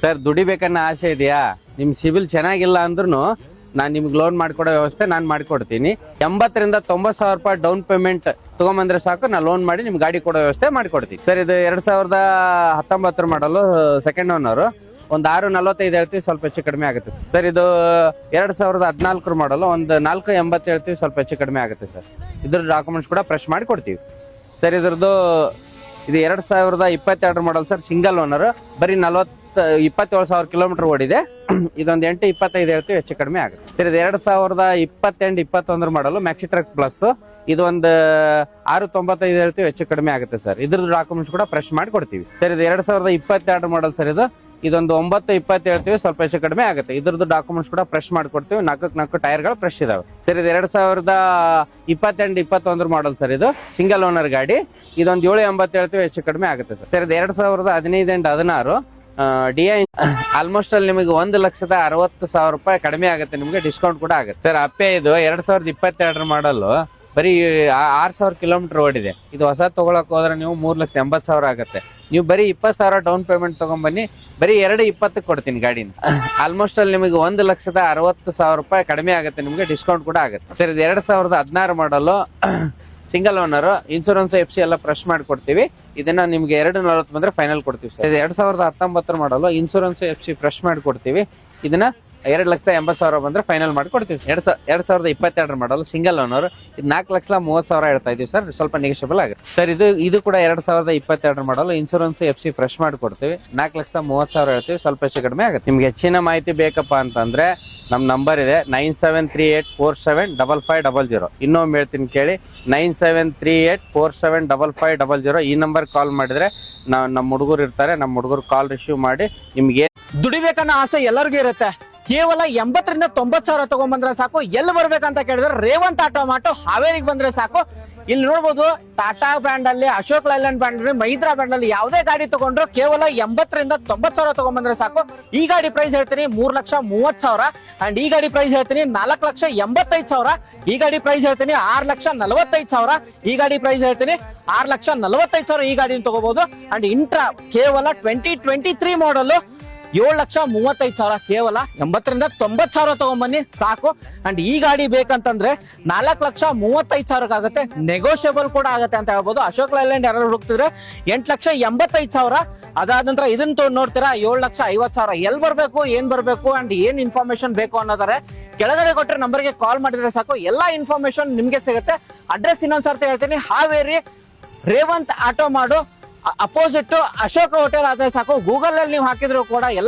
Sir, ದುಡಿಬೇಕನ್ನೋ ಆಸೆ ಇದೆಯಾ? ನಿಮ್ ಸಿಬಿಲ್ ಚೆನ್ನಾಗಿಲ್ಲ ಅಂದ್ರೂ ನಾನು ನಿಮ್ಗೆ ಲೋನ್ ಮಾಡ್ಕೊಡೋ ವ್ಯವಸ್ಥೆ ನಾನು ಮಾಡ್ಕೊಡ್ತೀನಿ. ಎಂಬತ್ತರಿಂದ ತೊಂಬತ್ತು ಸಾವಿರ ರೂಪಾಯಿ ಡೌನ್ ಪೇಮೆಂಟ್ ತಗೊಂಬಂದ್ರೆ ಸಾಕು, ನಾನು ಲೋನ್ ಮಾಡಿ ನಿಮ್ಗೆ ಗಾಡಿ ಕೊಡೋ ವ್ಯವಸ್ಥೆ ಮಾಡ್ಕೊಡ್ತೀನಿ. ಸರ್, ಇದು ಎರಡ್ ಸಾವಿರದ ಹತ್ತೊಂಬತ್ತರ ಮಾಡಲು ಸೆಕೆಂಡ್ ಓನರ್ ಒಂದು ಆರು ನಲ್ವತ್ತೈದು ಹೇಳ್ತೀವಿ, ಸ್ವಲ್ಪ ಹೆಚ್ಚು ಕಡಿಮೆ ಆಗುತ್ತೆ. ಸರ್, ಇದು ಎರಡ್ ಸಾವಿರದ ಹದಿನಾಲ್ಕರ ಮಾಡಲು ಒಂದು ನಾಲ್ಕು ಎಂಬತ್ತು ಹೇಳ್ತೀವಿ, ಸ್ವಲ್ಪ ಹೆಚ್ಚು ಕಡಿಮೆ ಆಗುತ್ತೆ, ಸರ್. ಇದ್ರ ಡಾಕ್ಯುಮೆಂಟ್ಸ್ ಕೂಡ ಫ್ರೆಶ್ ಮಾಡಿ ಕೊಡ್ತೀವಿ. ಸರ್, ಇದ್ರದ್ದು ಇದು ಎರಡ್ ಸಾವಿರದ ಇಪ್ಪತ್ತೆರಡು ಮಾಡಲ್ ಸರ್ ಸಿಂಗಲ್ ಓನರ್ ಬರೀ ನಲವತ್ತ, ಇಪ್ಪತ್ತೇಳು ಸಾವಿರ ಕಿಲೋಮೀಟರ್ ಓಡಿದೆ. ಇದೊಂದು ಎಂಟು, ಇಪ್ಪತ್ತೈದು ಹೇಳ್ತೀವಿ, ಹೆಚ್ಚು ಕಡಿಮೆ ಆಗುತ್ತೆ. ಸರ್ ಇದು ಎರಡ್ ಸಾವಿರದ ಇಪ್ಪತ್ತೆಂಟು, ಇಪ್ಪತ್ತೊಂದರ ಮಾಡಲು ಮ್ಯಾಕ್ಸಿ ಟ್ರಕ್ ಪ್ಲಸ್ ಇದು ಒಂದು ಆರು, ತೊಂಬತ್ತೈದು ಹೇಳ್ತೀವಿ, ಹೆಚ್ಚು ಕಡಿಮೆ ಆಗುತ್ತೆ ಸರ್ ಇದ್ರದ್ದು ಡಾಕ್ಯುಮೆಂಟ್ಸ್ ಕೂಡ ಫ್ರೆಶ್ ಮಾಡಿ ಕೊಡ್ತೀವಿ. ಸರ್ ಇದು ಎರಡ್ ಸಾವಿರದ ಇಪ್ಪತ್ತೆರಡು ಮಾಡಲ್ ಸರ್ ಇದು ಇದೊಂದು ಒಂಬತ್ತು ಇಪ್ಪತ್ತು ಹೇಳ್ತೀವಿ, ಸ್ವಲ್ಪ ಹೆಚ್ಚು ಕಡಿಮೆ ಆಗುತ್ತೆ. ಇದ್ರದ್ದು ಡಾಕ್ಯುಮೆಂಟ್ಸ್ ಕೂಡ ಫ್ರೆಶ್ ಮಾಡಿಕೊಡ್ತೀವಿ. ನಾಲ್ಕು ನಾಲ್ಕು ಟೈರ್ಗಳು ಫ್ರೆಶ್ ಇದಾವೆ. ಸರ್, ಇದು ಎರಡು ಸಾವಿರದ ಇಪ್ಪತ್ತೆಂಟು, ಇಪ್ಪತ್ತೊಂದರ ಮಾಡಲ್ ಸರ್ ಇದು. ಸಿಂಗಲ್ ಓನರ್ ಗಾಡಿ. ಇದೊಂದು ಏಳು ಎಂಬತ್ತು ಹೇಳ್ತೀವಿ, ಹೆಚ್ಚು ಕಡಿಮೆ ಆಗುತ್ತೆ ಸರ್. ಸರ್, ಇದು ಎರಡು ಸಾವಿರದ ಹದಿನೈದು ಎಂಟು ಹದಿನಾರು ಡಿ ಐ ಆಲ್ಮೋಸ್ಟ್ ಅಲ್ಲಿ ನಿಮಗೆ ಒಂದು ಲಕ್ಷದ ಅರವತ್ತು ಸಾವಿರ ರೂಪಾಯಿ ಕಡಿಮೆ ಆಗುತ್ತೆ, ನಿಮಗೆ ಡಿಸ್ಕೌಂಟ್ ಕೂಡ ಆಗುತ್ತೆ. ಸರ್, ಅಪ್ಪೆ ಇದು ಎರಡು ಸಾವಿರದ ಇಪ್ಪತ್ತೆರಡರ ಮಾಡಲು ಬರೀ ಆರು ಸಾವಿರ ಕಿಲೋಮೀಟರ್ ಓಡಿದೆ. ಇದು ಹೊಸ ತೊಗೊಳಕ್ ಹೋದ್ರೆ ನೀವು ಮೂರ್ ಲಕ್ಷದ ಎಂಬತ್ತು ಸಾವಿರ ಆಗುತ್ತೆ. ನೀವು ಬರೀ ಇಪ್ಪತ್ತು ಸಾವಿರ ಡೌನ್ ಪೇಮೆಂಟ್ ತಗೊಂಬನ್ನಿ, ಬರೀ ಎರಡು ಇಪ್ಪತ್ತಕ್ಕೆ ಕೊಡ್ತೀನಿ ಗಾಡಿನ. ಆಲ್ಮೋಸ್ಟ್ ಅಲ್ಲಿ ನಿಮಗೆ ಒಂದು ಲಕ್ಷದ ಅರವತ್ತು ಸಾವಿರ ರೂಪಾಯಿ ಕಡಿಮೆ ಆಗುತ್ತೆ, ನಿಮಗೆ ಡಿಸ್ಕೌಂಟ್ ಕೂಡ ಆಗುತ್ತೆ. ಸರ್, ಇದು ಎರಡು ಸಾವಿರದ ಹದಿನಾರು model single owner insurance F C ಎಲ್ಲ ಫ್ರೆಶ್ ಮಾಡಿಕೊಡ್ತೀವಿ ಇದನ್ನ ನಿಮ್ಗೆ ಎರಡು ನಲವತ್ತು ಬಂದ್ರೆ ಫೈನಲ್ ಕೊಡ್ತೀವಿ ಸರ್. ಇದು ಎರಡು ಸಾವಿರದ ಹತ್ತೊಂಬತ್ತರ ಮಾಡಲು ಇನ್ಶೂರೆನ್ಸ್ ಎಫ್ ಸಿ ಫ್ರೆಶ್ ಮಾಡಿಕೊಡ್ತೀವಿ ಇದನ್ನ ಎರಡು ಲಕ್ಷದ ಎಂಬತ್ತು ಸಾವಿರ ಬಂದ್ರೆ ಫೈನಲ್ ಮಾಡ್ಕೊಡ್ತೀವಿ ಎರಡು ಸಾವಿರ ಎರಡು ಸಾವಿರದ ಇಪ್ಪತ್ತೆರಡರ ಮಾಡಲ್ ಸಿಂಗಲ್ ಓನರ್ ಇದು ನಾಲ್ಕು ಲಕ್ಷ ಮೂವತ್ತು ಸಾವಿರ ಹೇಳ್ತಾ ಇದೀವಿ ಸರ್ ಸ್ವಲ್ಪ ನೆಗೆಷಿಬಲ್ ಆಗುತ್ತೆ. ಸರ್ ಇದು ಇದು ಕೂಡ ಎರಡು ಸಾವಿರದ ಇಪ್ಪತ್ತೆರಡರ ಮಾಡಲು ಇನ್ಶೂರೆನ್ಸ್ ಎಫ್ ಸಿ ಫ್ರೆಶ್ ಮಾಡ್ಕೊಡ್ತೀವಿ ನಾಲ್ಕು ಲಕ್ಷದ ಮೂವತ್ತು ಸಾವಿರ ಹೇಳ್ತೀವಿ. ಸ್ವಲ್ಪ ಹೆಚ್ಚು ಕಡಿಮೆ ಆಗುತ್ತೆ. ನಿಮ್ಗೆ ಹೆಚ್ಚಿನ ಮಾಹಿತಿ ಬೇಕಪ್ಪ ಅಂತಂದ್ರೆ ನಮ್ಮ ನಂಬರ್ ಇದೆ nine seven three eight four seven double five double zero. ಇನ್ನೊಮ್ಮೆ ಹೇಳ್ತೀನಿ ಕೇಳಿ, nine seven three eight four seven double five double zero ಈ ನಂಬರ್ ಕಾಲ್ ಮಾಡಿದ್ರೆ ನಮ್ಮ ಹುಡುಗರು ಇರ್ತಾರೆ ನಮ್ಮ ಹುಡುಗರು ಕಾಲ್ ರಿಸೀವ್ ಮಾಡಿ ನಿಮ್ಗೆ ದುಡಿಬೇಕನ್ನೋ ಆಸೆ ಎಲ್ಲರಿಗೂ ಇರುತ್ತೆ. ಕೇವಲ ಎಂಬತ್ತರಿಂದ ತೊಂಬತ್ ಸಾವಿರ ತಗೊಂಡ್ಬಂದ್ರೆ ಸಾಕು. ಎಲ್ಲಿ ಬರ್ಬೇಕಂತ ಕೇಳಿದ್ರೆ ರೇವಂತ್ ಆಟೋ ಮಾಟೋ ಹಾವೇರಿಗೆ ಬಂದ್ರೆ ಸಾಕು. ಇಲ್ಲಿ ನೋಡ್ಬೋದು, ಟಾಟಾ ಬ್ರ್ಯಾಂಡ್ ಅಲ್ಲಿ, ಅಶೋಕ್ ಲೈಲ್ಯಾಂಡ್ ಬ್ರ್ಯಾಂಡ್ ಅಲ್ಲಿ ಮಹಿಂದ್ರಾ ಬ್ರ್ಯಾಂಡ್ ಅಲ್ಲಿ ಯಾವುದೇ ಗಾಡಿ ತಗೊಂಡ್ರು ಕೇವಲ ಎಂಬತ್ತರಿಂದ ತೊಂಬತ್ ಸಾವಿರ ತಗೊಂಡ್ಬಂದ್ರೆ ಸಾಕು. ಈ ಗಾಡಿ ಪ್ರೈಸ್ ಹೇಳ್ತೀನಿ ಮೂರ್ ಲಕ್ಷ ಮೂವತ್ ಸಾವಿರ. ಅಂಡ್ ಈ ಗಾಡಿ ಪ್ರೈಸ್ ಹೇಳ್ತೀನಿ ನಾಲ್ಕು ಲಕ್ಷ ಎಂಬತ್ತೈದು ಸಾವಿರ. ಈ ಗಾಡಿ ಪ್ರೈಸ್ ಹೇಳ್ತೀನಿ ಆರ್ ಲಕ್ಷ ನಲವತ್ತೈದು ಸಾವಿರ. ಈ ಗಾಡಿ ಪ್ರೈಸ್ ಹೇಳ್ತೀನಿ ಆರ್ ಲಕ್ಷ ನಲವತ್ತೈದು ಸಾವಿರ ಈ ಗಾಡಿನ ತಗೋಬಹುದು ಅಂಡ್ ಇಂಟ್ರಾ ಕೇವಲ ಟ್ವೆಂಟಿ ಟ್ವೆಂಟಿ ತ್ರೀ ಮಾಡಲು ಏಳು ಲಕ್ಷ ಮೂವತ್ತೈದು ಸಾವಿರ ಕೇವಲ ಎಂಬತ್ತರಿಂದ ತೊಂಬತ್ ಸಾವಿರ ತಗೊಂಬನ್ನಿ, ಸಾಕು. ಅಂಡ್ ಈ ಗಾಡಿ ಬೇಕಂತಂದ್ರೆ ನಾಲ್ಕು ಲಕ್ಷ ಮೂವತ್ತೈದು ಸಾವಿರಕ್ಕಾಗತ್ತೆ. ನೆಗೋಷಿಯಬಲ್ ಕೂಡ ಆಗುತ್ತೆ ಅಂತ ಹೇಳ್ಬೋದು. ಅಶೋಕ್ ಲೈಲ್ಯಾಂಡ್ ಯಾರು ಹುಡುಕ್ತಿದ್ರೆ ಎಂಟ್ ಲಕ್ಷ ಎಂಬತ್ತೈದು ಸಾವಿರ. ಅದಾದ ನಂತರ ಇದನ್ನ ತೊಗೊಂಡು ನೋಡ್ತೀರಾ, ಏಳು ಲಕ್ಷ ಐವತ್ತು ಸಾವಿರ. ಎಲ್ಲಿ ಬರಬೇಕು, ಏನ್ ಬರಬೇಕು ಅಂಡ್ ಏನ್ ಇನ್ಫಾರ್ಮೇಶನ್ ಬೇಕು ಅನ್ನೋದಾರೆ ಕೆಳಗಡೆ ಕೊಟ್ಟರೆ ನಂಬರ್ಗೆ ಕಾಲ್ ಮಾಡಿದ್ರೆ ಸಾಕು. ಎಲ್ಲಾ ಇನ್ಫಾರ್ಮೇಶನ್ ನಿಮ್ಗೆ ಸಿಗುತ್ತೆ. ಅಡ್ರೆಸ್ ಇನ್ನೊಂದ್ಸರ್ತಿ ಹೇಳ್ತೀನಿ. ಹಾವೇರಿ ರೇವಂತ್ ಆಟೋ ಮಾಡು. ಅಪೋಸಿಟ್ ಅಶೋಕ ಹೋಟೆಲ್ ಆದ್ರೆ ಸಾಕು. ಗೂಗಲ್ ಅಲ್ಲಿ ನೀವು ಹಾಕಿದ್ರು ಕೂಡ ಎಲ್ಲ